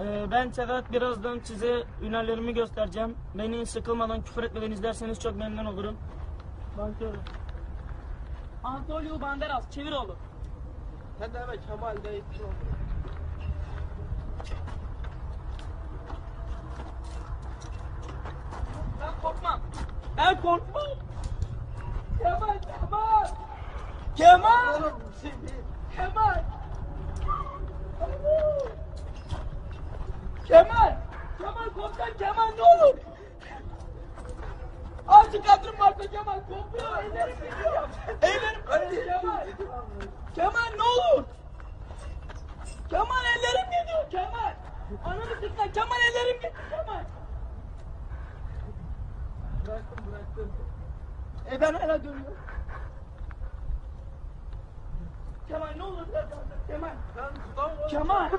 Ee, ben Sedat birazdan size ünallerimi göstereceğim. Beni sıkılmadan küfür etmeden izlerseniz çok memnun olurum. Başlıyorum. Antonio Banderas, çevir oğlum. Sen de hemen Kemal deyip şey. Ben korkmam. Ben korkmam. Kemal, Kemal. Kemal. Oğlum şimdi Kemal. Kemal. Kemal komutan Kemal ne olur. Azıcık kadrım varsa Kemal kopuyor. Ellerim gidiyor. Ellerim gidiyor Kemal. Kemal ne olur. Kemal ellerim gidiyor Kemal. Ananı sıkma Kemal ellerim gidiyor Kemal. bıraktım bıraktım. E ben hala dönüyorum. Kemal ne olur daha- Kemal. Ben. Kemal.